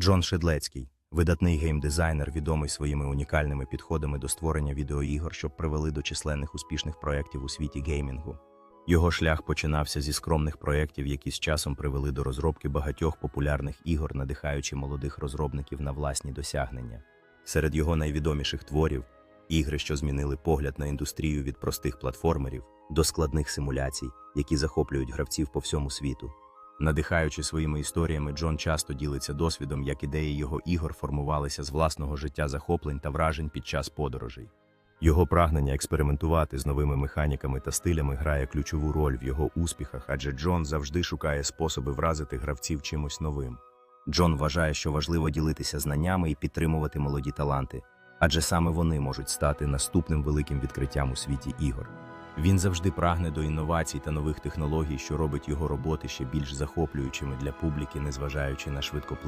Джон Шедлецький, видатний геймдизайнер, відомий своїми унікальними підходами до створення відеоігор, що привели до численних успішних проєктів у світі геймінгу. Його шлях починався зі скромних проєктів, які з часом привели до розробки багатьох популярних ігор, надихаючи молодих розробників на власні досягнення. Серед його найвідоміших творів ігри, що змінили погляд на індустрію від простих платформерів до складних симуляцій, які захоплюють гравців по всьому світу. Надихаючи своїми історіями, Джон часто ділиться досвідом, як ідеї його ігор формувалися з власного життя захоплень та вражень під час подорожей. Його прагнення експериментувати з новими механіками та стилями грає ключову роль в його успіхах, адже Джон завжди шукає способи вразити гравців чимось новим. Джон вважає, що важливо ділитися знаннями і підтримувати молоді таланти, адже саме вони можуть стати наступним великим відкриттям у світі ігор. Він завжди прагне до інновацій та нових технологій, що робить його роботи ще більш захоплюючими для публіки, незважаючи на швидкоплинність